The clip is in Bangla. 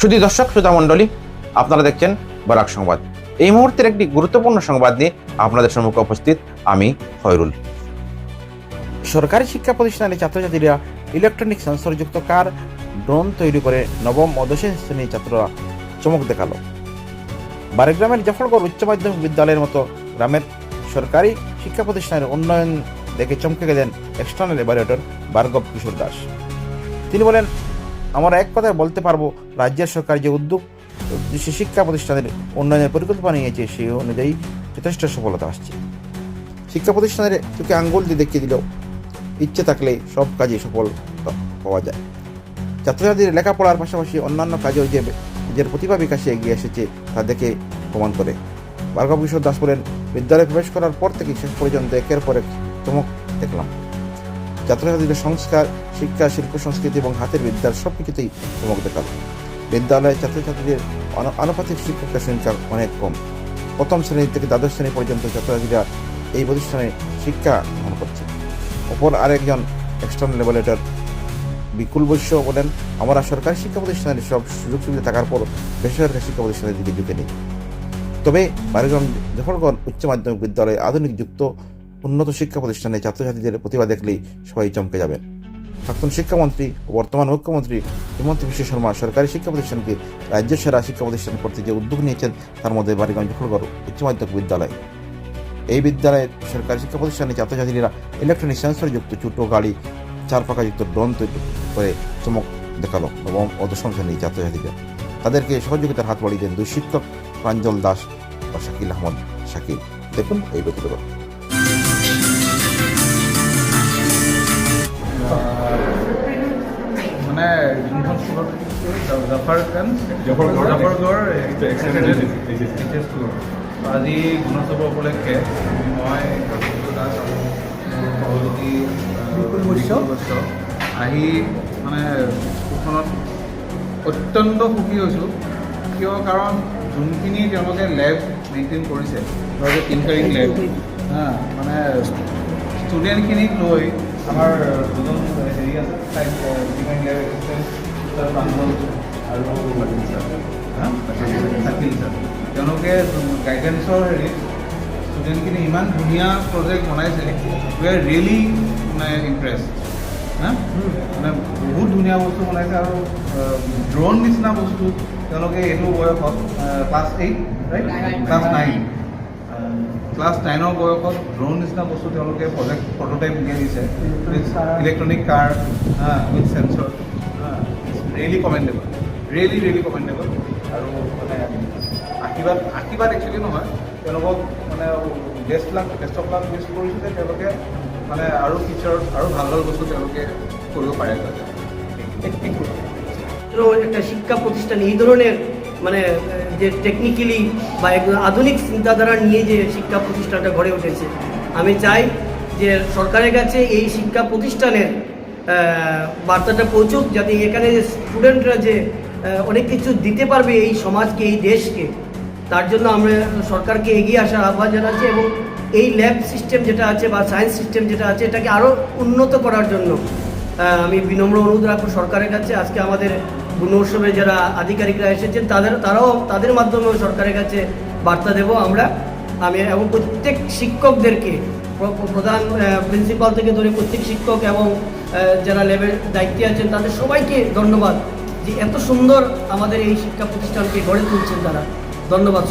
শুধু দর্শক শ্রোতা মণ্ডলী, আপনারা দেখছেন বরাক সংবাদ। এই মুহূর্তের একটি গুরুত্বপূর্ণ সংবাদ নিয়ে আপনাদের সম্মুখে উপস্থিত আমি খয়রুল। সরকারি শিক্ষা প্রতিষ্ঠানের ছাত্রছাত্রীরা ইলেকট্রনিক সেন্সরযুক্ত কার, ড্রোন তৈরি করে নবম ও দশম শ্রেণির ছাত্ররা চমক দেখাল। বারেগ্রামের জাফরগড় উচ্চ মাধ্যমিক বিদ্যালয়ের মতো গ্রামের সরকারি শিক্ষা প্রতিষ্ঠানের উন্নয়ন দেখে চমকে গেলেন এক্সটার্নাল এভালুয়েটর ভার্গব কিশোর দাস। তিনি বলেন আমরা এক কথায় বলতে পারব, রাজ্যের সরকার যে উদ্যোগ, যে শিক্ষা প্রতিষ্ঠানের উন্নয়নের পরিকল্পনা নিয়েছে সেই অনুযায়ী যথেষ্ট সফলতা আসছে। শিক্ষা প্রতিষ্ঠানের চোখে আঙ্গুল দিয়ে দেখিয়ে দিল ইচ্ছে থাকলে সব কাজে সফল পাওয়া যায়। ছাত্রছাত্রীদের লেখাপড়ার পাশাপাশি অন্যান্য কাজেও যে নিজের প্রতিভা বিকাশে এগিয়ে এসেছে, তা দেখে প্রমাণ করে। ভার্গব কিশোর দাস বলেন বিদ্যালয়ে প্রবেশ করার পর থেকে শেষ পর্যন্ত একের পর এক চমক দেখলাম। ছাত্রছাত্রীদের সংস্কার, শিক্ষা, শিল্প, সংস্কৃতি এবং হাতের বিদ্যার সব কিছুতেই চমক দেখাল বিদ্যালয়ে ছাত্রছাত্রীদের আনু- আনুপাতিক শিক্ষকের সংখ্যা অনেক কম। প্রথম শ্রেণি থেকে দ্বাদশ শ্রেণি পর্যন্ত ছাত্রছাত্রীরা এই প্রতিষ্ঠানে শিক্ষা গ্রহণ করছে। অপর আরেকজন এক্সটার্নাল লেভেলেটর বিকুল বৈশ্য বলেন, আমরা সরকারি শিক্ষা প্রতিষ্ঠানের সব সুযোগ সুবিধা থাকার পর বেসরকারি শিক্ষা প্রতিষ্ঠানের দিকে ঝুঁকে নেই। তবে বারিগঞ্জ জফরগঞ্জ উচ্চ মাধ্যমিক বিদ্যালয়ে আধুনিক যুক্ত উন্নত শিক্ষা প্রতিষ্ঠানে ছাত্রছাত্রীদের প্রতিভা দেখলেই সবাই চমকে যাবেন প্রাক্তন শিক্ষামন্ত্রী ও বর্তমান মুখ্যমন্ত্রী হিমন্ত বিশ্ব শর্মা সরকারি শিক্ষা প্রতিষ্ঠানকে রাজ্যের সেরা শিক্ষা প্রতিষ্ঠান করতে যে উদ্যোগ নিয়েছেন, তার মধ্যে বাড়িগঞ্জ জফরগড় উচ্চ মাধ্যমিক বিদ্যালয়। এই বিদ্যালয়ের সরকারি শিক্ষা প্রতিষ্ঠানে ছাত্রছাত্রীরা ইলেকট্রনিক সেন্সর যুক্ত ছোট গাড়ি, চার পাকাযুক্ত ড্রোন তৈরি করে চমক দেখাল এবং ও দশম শ্রেণির ছাত্রছাত্রীদের। তাদেরকে সহযোগিতার হাত বাড়িয়ে দেন দুই শিক্ষক, প্রাঞ্জল দাস ও শাকিল আহমদ শাকিল। দেখুন এই প্রতিবেদন। স্কুলত জাফৰগড়। আজি গুণোৎসৱ উপলক্ষে মই দাস আহ, মানে স্কুলখনত অত্যন্ত সুখী হৈছোঁ। কিয়? কাৰণ যোনখিনি তেওঁলোকে লেব মেইনটেইন কৰিছে ধৰক যে টিংকাৰিং লেব হা মানে ষ্টুডেণ্টখিনিক লৈ আমাৰ দুজন হেৰি আছে tinkering lab assistant sir Pranjal আৰু হা থাকিল ছাৰ তেওঁলোকে গাইডেন্সৰ হেৰিত ষ্টুডেণ্টখিনি ইমান ধুনীয়া প্ৰজেক্ট বনাইছে উই আৰ ৰিয়েলি মানে ইমপ্ৰেছ হা? মানে বহুত ধুনীয়া বস্তু বনাইছে আৰু ড্ৰ'ন নিচিনা বস্তু। তেওঁলোকে এইটো বয়সত class eight right class nine class নাইনৰ বয়সত ড্ৰ'ন নিচিনা বস্তু তেওঁলোকে প্ৰজেক্ট প্ৰটোটাইপ উলিয়াই দিছে electronic car with sensor really commendable really really commendable আৰু মানে আশীৰ্বাদ আশীৰ্বাদ একচুৱেলি নহয়, তেওঁলোকক মানে বেষ্টবিলাক বেষ্ট অফ লাক উইচ কৰিছোঁ তেওঁলোকে মানে আৰু ফিউচাৰত আৰু ভালো ভালো বস্তু তেওঁলোকে কৰিব পাৰে। যাতে একটা শিক্ষা প্রতিষ্ঠান, এই ধরনের মানে যে টেকনিক্যালি বা আধুনিক চিন্তাধারা নিয়ে যে শিক্ষা প্রতিষ্ঠানটা গড়ে উঠেছে। আমি চাই যে সরকারের কাছে এই শিক্ষা প্রতিষ্ঠানের বার্তাটা পৌঁছুক যাতে এখানে যে স্টুডেন্টরা যে অনেক কিছু দিতে পারবে এই সমাজকে, এই দেশকে, তার জন্য আমরা সরকারকে এগিয়ে আসার আহ্বান জানাচ্ছি এবং এই ল্যাব সিস্টেম যেটা আছে বা সায়েন্স সিস্টেম যেটা আছে, এটাকে আরও উন্নত করার জন্য আমি বিনম্র অনুরোধ রাখব সরকারের কাছে। আজকে আমাদের গুণ উৎসবে যারা আধিকারিকরা এসেছেন, তাদের, তারাও তাদের মাধ্যমেও সরকারের কাছে বার্তা দেব আমরা। আমি এবং প্রত্যেক শিক্ষকদেরকে প্রধান প্রিন্সিপাল থেকে ধরে প্রত্যেক শিক্ষক এবং যারা লেভেল দায়িত্বে আছেন, তাদের সবাইকে ধন্যবাদ যে এত সুন্দর আমাদের এই শিক্ষা প্রতিষ্ঠানকে গড়ে তুলছেন তারা। ধন্যবাদ